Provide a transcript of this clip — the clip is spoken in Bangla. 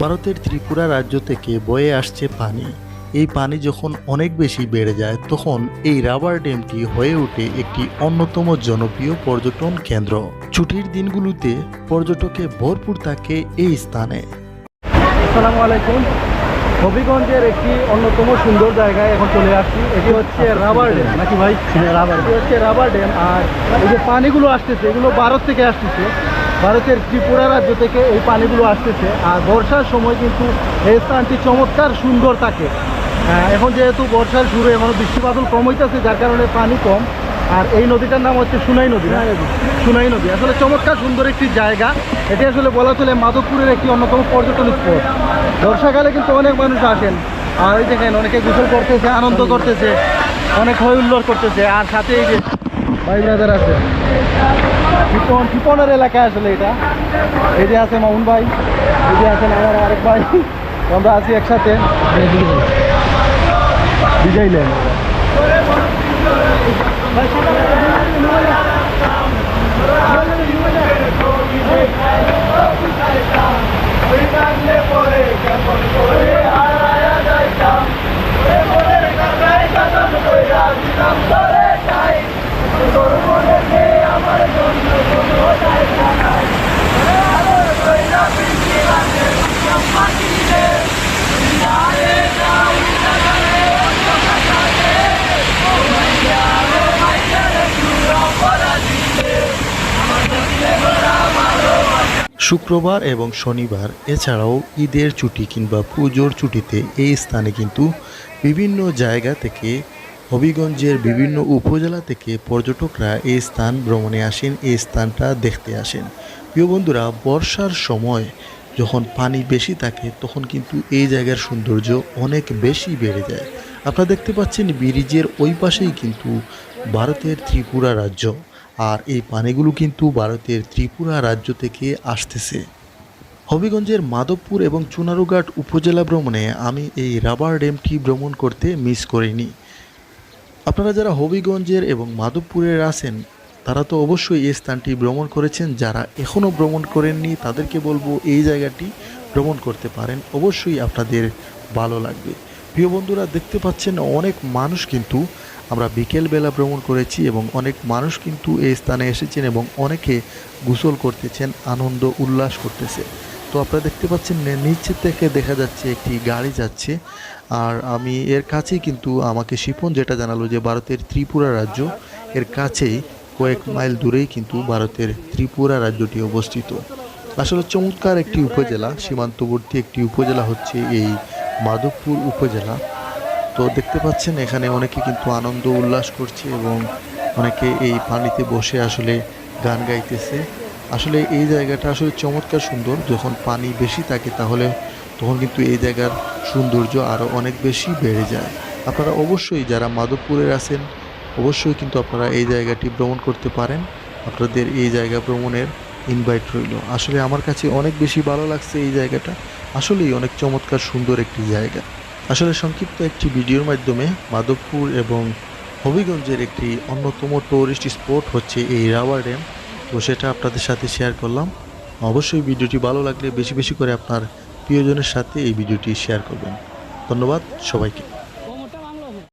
ভারতের ত্রিপুরা রাজ্য থেকে বয়ে আসছে পানি। এই পানি যখন অনেক বেশি বেড়ে যায় তখন এই রাবার ড্যামটি হয়ে ওঠে একটি অন্যতম জনপ্রিয় পর্যটন কেন্দ্র। ছুটির দিনগুলোতে পর্যটকে ভরপুর থাকে এই স্থানে। আসসালামু আলাইকুম। হবিগঞ্জের একটি অন্যতম সুন্দর জায়গায় এখন চলে আসছি। এটি হচ্ছে রাবার ড্যাম। নাকি ভাই? রাবার এটি হচ্ছে রাবার ড্যাম। আর এই যে পানিগুলো আসতেছে এগুলো ভারত থেকে আসতেছে। ভারতের ত্রিপুরা রাজ্য থেকে এই পানিগুলো আসতেছে। আর বর্ষার সময় কিন্তু এই স্থানটি চমৎকার সুন্দর থাকে। এখন যেহেতু বর্ষার শুরু এখনও বৃষ্টি বাদল কম হইতেছে যার কারণে পানি কম। আর এই নদীটার নাম হচ্ছে সুনাই নদী না? সুনাই নদী। আসলে চমৎকার সুন্দর একটি জায়গা। এটি আসলে বলা চলে মাধবপুরের একটি অন্যতম পর্যটন স্পট। বর্ষাকালে কিন্তু অনেক মানুষ আসেন। আর ওই দেখেন অনেকে গোসল করতেছে আনন্দ করতেছে অনেক হই হুল্লোড় করতেছে। আর সাথে এই যে ভাই ব্রাদার আছে। টিপন টিপনের এলাকা আসলে এটা। এই যে আছে মামুন ভাই, এই যে আছেন আমার আরেক ভাই। আমরা আছি একসাথে। বিজয় লেন। শুক্রবার এবং শনিবার, এছাড়াও ঈদের ছুটি কিংবা পুজোর ছুটিতে এই স্থানে কিন্তু বিভিন্ন জায়গা থেকে, হবিগঞ্জের বিভিন্ন উপজেলা থেকে পর্যটকরা এই স্থান ভ্রমণে আসেন, এই স্থানটা দেখতে আসেন। প্রিয় বন্ধুরা, বর্ষার সময় যখন পানি বেশি থাকে, তখন কিন্তু এই জায়গার সৌন্দর্য অনেক বেশি বেড়ে যায়। আপনারা দেখতে পাচ্ছেন ব্রিজের ওই পাশেই কিন্তু ভারতের ত্রিপুরা রাজ্য। আর এই পানিগুলো কিন্তু ভারতের ত্রিপুরা রাজ্য থেকে আসতেছে। হবিগঞ্জের মাধবপুর এবং চুনারুঘাট উপজেলা ভ্রমণে আমি এই রাবার ড্যামটি ভ্রমণ করতে মিস করিনি। আপনারা যারা হবিগঞ্জের এবং মাধবপুরের আছেন, তারা তো অবশ্যই এই স্থানটি ভ্রমণ করেছেন। যারা এখনও ভ্রমণ করেননি, তাদেরকে বলব এই জায়গাটি ভ্রমণ করতে পারেন। অবশ্যই আপনাদের ভালো লাগবে। প্রিয় বন্ধুরা, দেখতে পাচ্ছেন অনেক মানুষ কিন্তু আমরা বিকেলবেলা ভ্রমণ করেছি এবং অনেক মানুষ কিন্তু এই স্থানে এসেছেন এবং অনেকে গোসল করতেছেন, আনন্দ, উল্লাস করতেছে। তো আপনারা দেখতে পাচ্ছেন নিচে থেকে দেখা যাচ্ছে একটি গাড়ি যাচ্ছে। আর আমি এর কাছেই কিন্তু আমাকে শিপন যেটা জানালো যে ভারতের ত্রিপুরা রাজ্য, এর কাছেই কয়েক মাইল দূরেই কিন্তু ভারতের ত্রিপুরা রাজ্যটি অবস্থিত। আসলে চমৎকার একটি উপজেলা, সীমান্তবর্তী একটি উপজেলা হচ্ছে এই মাধবপুর উপজেলা। তো দেখতে পাচ্ছেন, এখানে অনেকে কিন্তু আনন্দ উল্লাস করছে এবং অনেকে এই পানিতে বসে আসলে গান গাইতেছে। আসলে এই জায়গাটা আসলে চমৎকার সুন্দর। যখন পানি বেশি থাকে তাহলে তখন কিন্তু এই জায়গার সৌন্দর্য আরও অনেক বেশি বেড়ে যায়। আপনারা অবশ্যই যারা মাধবপুরের আছেন, অবশ্যই কিন্তু আপনারা এই জায়গাটি ভ্রমণ করতে পারেন। আপনাদের এই জায়গা ভ্রমণের ইনভাইট রইল। আসলে আমার কাছে অনেক বেশি ভালো লাগছে এই জায়গাটা। আসলেই অনেক চমৎকার সুন্দর একটি জায়গা। আসলে সংক্ষিপ্ত একটি ভিডিওর মাধ্যমে মাধবপুর এবং হবিগঞ্জের একটি অন্যতম টুরিস্ট স্পট হচ্ছে এই রাবার ড্যাম তো সেটা আপনাদের সাথে শেয়ার করলাম। অবশ্যই ভিডিওটি ভালো লাগলে বেশি বেশি করে আপনার প্রিয়জনের সাথে এই ভিডিওটি শেয়ার করবেন। ধন্যবাদ সবাইকে।